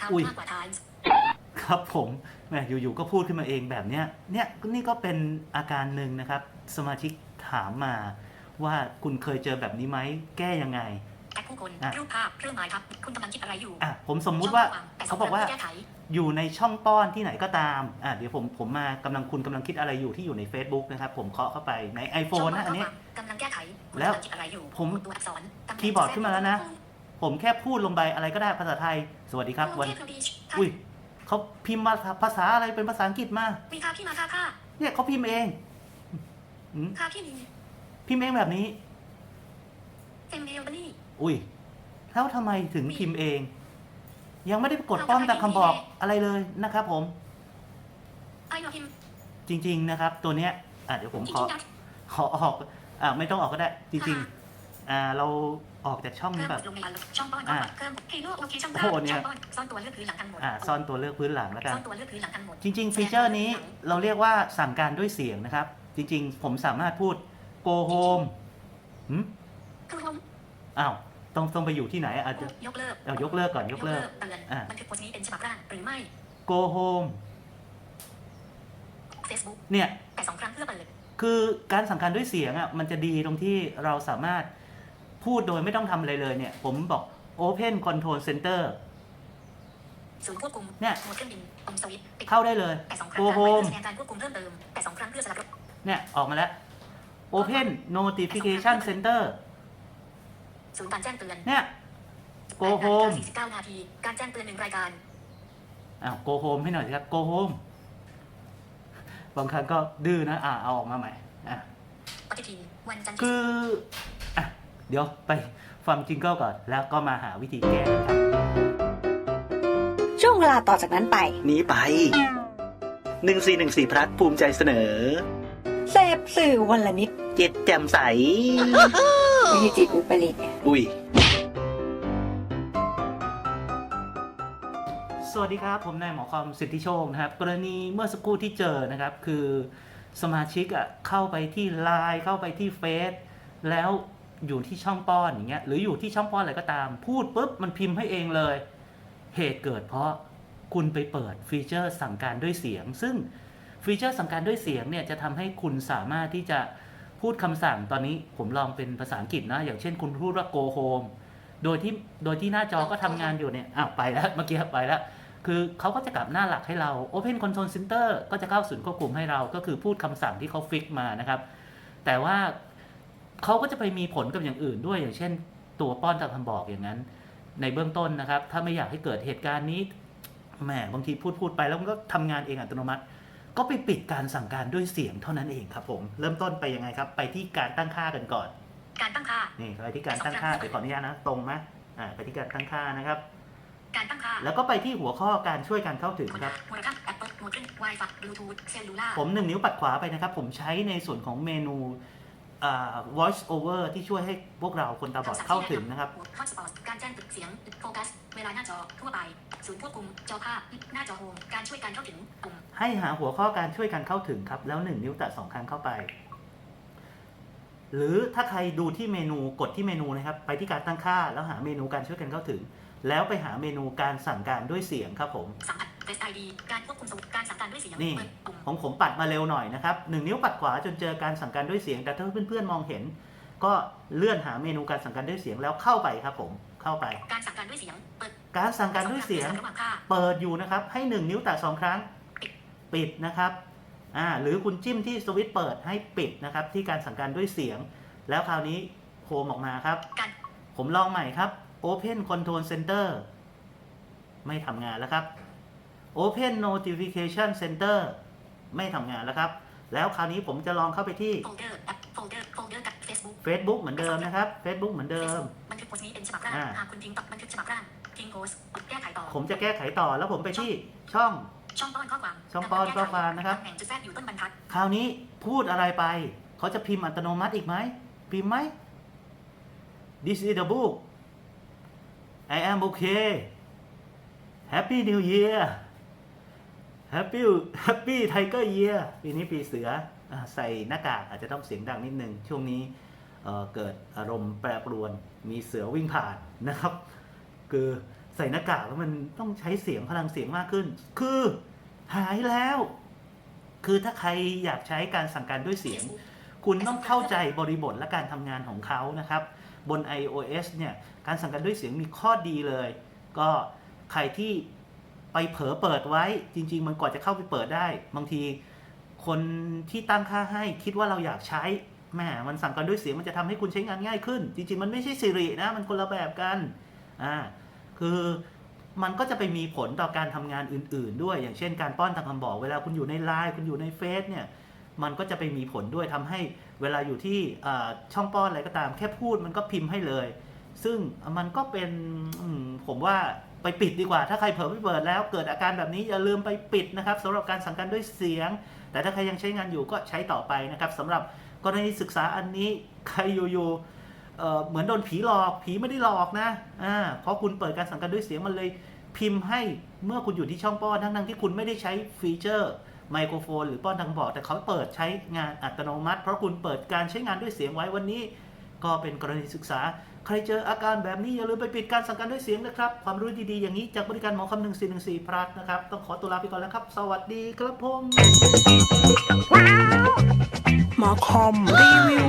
ทำอุ้ยมากกว่า times ครับผมแหมอยู่ๆก็พูดขึ้นมาเองแบบเนี้ยเนี่ยนี่ก็เป็นอาการหนึ่งนะครับ สมาชิกถามมาว่าคุณเคยเจอแบบนี้ไหมแก้ยังไง แอดผู้คนอะ รูปภาพเครื่องหมายทับ คุณกำลังคิดอะไรอยู่อะผมสมมุติว่าช่องข้อความแต่สเขางบอกว่าครั้งพื่แก้ไขอยู่ในช่องป้อนที่ไหนก็ตามอะเดี๋ยวผมผมมากำลังคุณกำลังคิดอะไรอยู่ที่อยู่ใน Facebook นะครับ ผมเคาะเข้าไปใน ช่อง iPhone ข้นะอันนี้ ความกำลังแก้ไขคุณแล้วกำลังคิดอะไรอยู่ผมตัวอักษรตำแหน่งคีย์บอร์ดขึ้นมาแล้วนะ ผมแค่พูดลงไปอะไรก็ได้ภาษาไทย สวัสดีครับกวัรุนงเทพธนบุรีไทยอุ้ยเขาพิมพ์มาภาษาอะไรเป็นภาษาอังกฤษมาวีค่าพี่มาค่าค่าเนี่ยเขาพิมพ์เองอืมค่าพี่มีพิมพ์เองแบบนี้เอ็มเอลบันนี่อุ้ยแล้วทำไมถึงพิมพ์เอง ยังไม่ได้กดป้อมตามคำบอกอะไรเลยนะครับผมไอ้นอพิมจริง ๆ นะครับ ตัวเนี้ยอะเดี๋ยวผมจริของๆนะขอออกอะไม่ต้องออกก็ได้ จริง ๆ อ่าเราออกจากช่องเพิ่นี้มแบบลงในอันช่องป้อนอะเพิ่มเฮโลโอเคช่องโอ้ป้อนโหเนี่ยช่องป้อนซ่อนตัวเลือกพื้นหลังทั้งหมดอ่าซ่อนตัวเลือกพื้นหลังแล้วกันซ่อนตัวเลือกพื้นหลังทั้งหมดจริง ๆ ฟีเจอร์นี้เราเรียกว่าสั่งการด้วยเสียงนะครับ จริง ๆ ผมสามารถพูด go home หืมคือลงอ้าวต้องต้องไปอยู่ที่ไหนอะอาจจะยกเลิกเอายกเลิกก่อนยกเลิกเตือนอะบันทึกโพสต์นี้เป็นฉบับร่างหรือไม่ go home Facebook เนี่ยแต่สองครั้งเพื่อเปิดคือการสั่งการด้วยเสียงอะมันจะดีตรงที่เราสามารถ พูดโดยไม่ต้องทำอะไรเลยเนี่ย ผมบอก Open Control Center ศูนย์ควบคุมเนี่ย โหมดเครื่องบินปุ่มสวิตช์ปิดเข้าได้เลย แต่สองครั้ง Go ครั้งไว้ home เพื่อแสดงการควบคุมเพิ่มเติมแต่สองครั้งเพื่อสลับรถเนี่ย ออกมาแล้ว Open Notification Center ศูนย์การแจ้งเตือนเนี่ย Go แปดนาฬิกา home สี่สิบเก้านาทีการแจ้งเตือนหนึ่งรายการ อ้าว Go home ให้หน่อยสิครับ Go home บางครั้งก็ดื้อนะ อ่าเอาออกมาใหม่อะ ปฏิทิน วันจันทร์คืออะ เดี๋ยวไปฟังจิงเกิลก่อน แล้วก็มาหาวิธีแก้กันครับ ช่วงเวลาต่อจากนั้นไป นี้ไป 1414พลัดภูมิใจเสนอ เสพสื่อวันละนิดเจ็ดแจ่มใสไม่ใช่จิตอุปริตอุ้ย สวัสดีครับ ผมนายหมอคอมสิทธิโชคนะครับ กรณีเมื่อสักครู่ที่เจอนะครับ คือสมาชิกอะเข้าไปที่ไลน์เข้าไปที่เฟซแล้ว อยู่ที่ช่องป้อนอย่างเงี้ยหรืออยู่ที่ช่องป้อนอะไรก็ตาม พูดปุ๊บมันพิมพ์ให้เองเลย เหตุเกิดเพราะคุณไปเปิดฟีเจอร์สั่งการด้วยเสียง ซึ่งฟีเจอร์สั่งการด้วยเสียงเนี่ยจะทำให้คุณสามารถที่จะพูดคำสั่งตอนนี้ผมลองเป็นภาษาอังกฤษนะ อย่างเช่นคุณพูดว่า go home โดยที่โดยที่หน้าจอก็ทำงานอยู่เนี่ยอ้าวไปแล้วเมื่อกี้ไปแล้ว คือเขาก็จะกลับหน้าหลักให้เรา Open Control Center ก็จะเข้าศูนย์ควบคุมให้เรา ก็คือพูดคำสั่งที่เขาฟิกมานะครับ แต่ว่า เขาก็จะไปมีผลกับอย่างอื่นด้วย อย่างเช่น ตัวป้อนตามคำบอกอย่างนั้น ในเบื้องต้นนะครับ ถ้าไม่อยากให้เกิดเหตุการณ์นี้แหมบางทีพูดพูดไปแล้วมันก็ทำงานเองอัตโนมัติ ก็ไปปิดการสั่งการด้วยเสียงเท่านั้นเองครับผมเริ่มต้นไปยังไงครับ ไปที่การตั้งค่ากันก่อน การตั้งค่า นี่ไปที่การตั้งค่าเดี๋ยวขออนุญาตนะตรงไหมอ่าไปที่การตั้งค่านะครับ การตั้งค่าแล้วก็ไปที่หัวข้อการช่วยการเข้าถึงคนครับ มูลค่าแอปเปิลโมเดลไวไฟบลูทูธเซลลูล่าผมหนึ่งนิ้วปัดขวาไปนะครับ ผมใช้ในส่วนของเมนูอ่า voice over ที่ช่วยให้พวกเราคนตาบอดเข้าถึงนะครับฮอตสปอตการแจ้งเสียงโฟกัสเวลาหน้าจอทั่วไปศูนย์ควบคุมจอภาพหน้าจอโฮมการช่วยการเข้าถึงปุ่มให้หาหัวข้อการช่วยการเข้าถึงครับ แล้วหนึ่งนิ้วแตะสองครั้งเข้าไป หรือถ้าใครดูที่เมนูกดที่เมนูนะครับ ไปที่การตั้งค่าแล้วหาเมนูการช่วยกันเข้าถึง แล้วไปหาเมนูการสั่งการด้วยเสียงครับผมสัมผัส เฟสไอดีการควบคุมสมุดการสั่งการด้วยเสียงนี่ เปิดปุ่มของผมปัดมาเร็วหน่อยนะครับหนึ่งนิ้วปัดขวาจนเจอการสั่งการด้วยเสียง แต่ถ้าเพื่อนๆมองเห็น ก็เลื่อนหาเมนูการสั่งการด้วยเสียงแล้วเข้าไปครับผมเข้าไป การสั่งการด้วยเสียง เปิดการสั่งการด้วยเสียง ระหว่างค่าเปิดอยู่นะครับ ให้หนึ่งนิ้วแตะสองครั้งปิดนะครับอ่าหรือคุณจิ้มที่สวิตช์เปิดให้ปิดนะครับ ที่การสั่งการด้วยเสียง แล้วคราวนี้โฮมออกมาครับ การผมลองใหม่ครับ Open Control Center ไม่ทำงานแล้วครับ Open Notification Center ไม่ทำงานแล้วครับ แล้วคราวนี้ผมจะลองเข้าไปที่โฟลเดอร์แอปโฟลเดอร์โฟลเดอร์กับ Facebook Facebook เหมือนเดิมนะครับ Facebook เหมือนเดิมบันทึกโพสต์นี้เป็นฉบับร่างอ่าหากคุณทิ้งต่อบันทึกฉบับร่างทิ้งโพสต์กดแก้ไขต่อ ผมจะแก้ไขต่อแล้วผมไปที่ช่องช่องป้อนข้อความช่องป้อนข้อความนะครับตำแหน่งจุดแทรกอยู่ต้นบรรทัดคราวนี้พูดอะไรไป เขาจะพิมพ์อัตโนมัติอีกไหมพิมพ์ไหม This is the book I am okay Happy New Year Happy Happy Tiger Year ปีนี้ปีเสือใส่หน้ากากอาจจะต้องเสียงดังนิดนึง ช่วงนี้เเกิดอารมณ์แปรปรวน มีเสือวิ่งผ่านนะครับ คือใส่หน้ากากแล้วมันต้องใช้เสียงพลังเสียงมากขึ้น คือหายแล้ว คือถ้าใครอยากใช้การสั่งการด้วยเสียง คุณต้องเข้าใจบริบทและการทำงานของเขานะครับ บน iOS เนี่ยการสั่งการด้วยเสียงมีข้อดีเลย ก็ใครที่ ไปเผลอเปิดไว้จริง ๆ มันกว่าจะเข้าไปเปิดได้ บางทีคนที่ตั้งค่าให้คิดว่าเราอยากใช้แหมมันสั่งการด้วยเสียงมันจะทำให้คุณใช้งานง่ายขึ้น จริง ๆ มันไม่ใช่สิรินะมันคนละแบบกันอ่าคือมันก็จะไปมีผลต่อการทำงานอื่น ๆ ด้วย อย่างเช่นการป้อนทางคำบอกเวลาคุณอยู่ในไลน์คุณอยู่ในเฟซเนี่ยมันก็จะไปมีผลด้วยทำให้เวลาอยู่ที่อ่าช่องป้อนอะไรก็ตาม แค่พูดมันก็พิมพ์ให้เลย ซึ่งมันก็เป็นผมว่า ไปปิดดีกว่า ถ้าใครเผลอไปเปิดแล้วเกิดอาการแบบนี้อย่าลืมไปปิดนะครับสำหรับการสั่งการด้วยเสียง แต่ถ้าใครยังใช้งานอยู่ก็ใช้ต่อไปนะครับสำหรับกรณีศึกษาอันนี้ใครอยู่ๆเเหมือนโดนผีหลอก ผีไม่ได้หลอกนะอ่าเพราะคุณเปิดการสั่งการด้วยเสียงมันเลยพิมพ์ให้เมื่อคุณอยู่ที่ช่องป้อนทั้งๆที่คุณไม่ได้ใช้ฟีเจอร์ไมโครโฟนหรือป้อนทางบอกแต่เขาเปิดใช้งานอัตโนมัติ เพราะคุณเปิดการใช้งานด้วยเสียงไว้วันนี้ ก็เป็นกรณีศึกษา ใครเจออาการแบบนี้อย่าลืมไปปิดการสั่งการด้วยเสียงนะครับ ความรู้ดีๆอย่างนี้จากบริการหมอคำหนึ่งสี่หนึ่งสี่พลัสนะครับ ต้องขอตัวลาไปก่อนแล้วครับ สวัสดีครับผมหมอคอมรีวิว